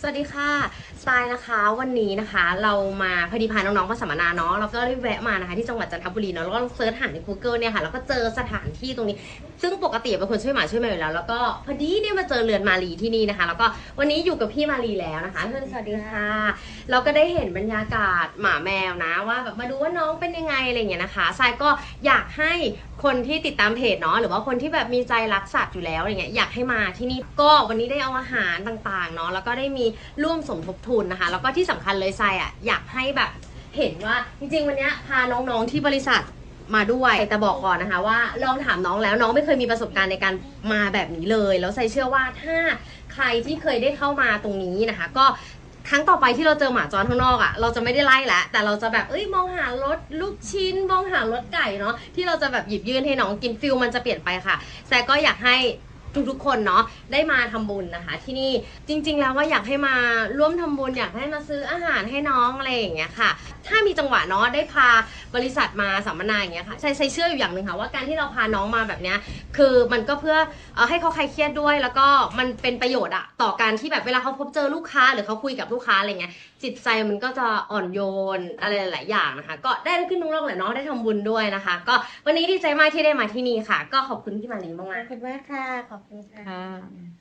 สวัสดีค่ะสไตล์นะคะวันนี้นะคะ เรามาพอดีพาน้องๆมาสัมมนาเนาะแล้วก็ได้แวะมานะคะที่จังหวัดจันทบุรีเนาะแล้วก็เซิร์ชหาใน Google เนี่ยค่ะแล้วก็เจอสถานที่ตรงนี้ ซึ่งปกติเป็นคนช่วยหมาช่วยแมวอยู่แล้ว แล้วก็พอดีเนี่ยมาเจอเรือนมารีที่นี่นะคะ แล้วก็วันนี้อยู่กับพี่มารีแล้วนะคะสวัสดีค่ะ เราก็ได้เห็นบรรยากาศหมาแมวนะว่าแบบมาดูว่าน้องเป็นยังไงอะไรอย่างเงี้ยนะคะทรายก็อยากให้คนที่ติดตามเพจเนาะหรือว่าคนที่แบบมีใจรักสัตว์อยู่แล้วอะไรเงี้ยอยากให้มาที่นี่ก็วันนี้ได้เอาอาหารต่างๆเนาะแล้วก็ได้มีร่วมสมทบทุนนะคะ แล้วก็ที่สำคัญเลยทรายอะอยากให้แบบเห็นว่าจริง ๆ วันนี้พาน้องๆที่บริษัทมาด้วยแต่บอกก่อนนะคะว่าลองถามน้องแล้วน้องไม่เคยมีประสบการณ์ในการมาแบบนี้เลย แล้วทรายเชื่อว่าถ้าใครที่เคยได้เข้ามาตรงนี้นะคะ ก็ครั้งต่อไปที่เราเจอหมาจรข้างนอกอะ่ะเราจะไม่ได้ไล่แล้วแต่เราจะแบบเอ้ยมองหารถลูกชิ้น มองหารถไก่เนาะที่เราจะแบบหยิบยื่นให้น้องกินฟิลมันจะเปลี่ยนไปค่ะแซก็อยากให้ ทุกๆ คนเนาะได้มาทำบุญนะคะ ที่นี่จริงๆแล้วว่าอยากให้มาร่วมทำบุญอยากให้มาซื้ออาหารให้น้องอะไรอย่างเงี้ยค่ะ ถ้ามีจังหวะเนาะได้พาบริษัทมาสัมมนาอย่างเงี้ยค่ะใช่ใช่เชื่ออยู่อย่างหนึ่งค่ะว่าการที่เราพาน้องมาแบบเนี้ยคือมันก็เพื่อเออให้เขาคลายเครียดด้วย แล้วก็มันเป็นประโยชน์อะต่อการที่แบบเวลาเขาพบเจอลูกค้าหรือเขาคุยกับลูกค้าอะไรเงี้ยจิตใจมันก็จะอ่อนโยนอะไรหลายๆอย่างนะคะ ก็ได้ขึ้นนุ่งร่องแหละเนาะได้ทำบุญด้วยนะคะ ก็วันนี้ดีใจมากที่ได้มาที่นี่ค่ะ ก็ขอบคุณพี่มารีมากขอบคุณมากค่ะขอบคุณค่ะค่ะ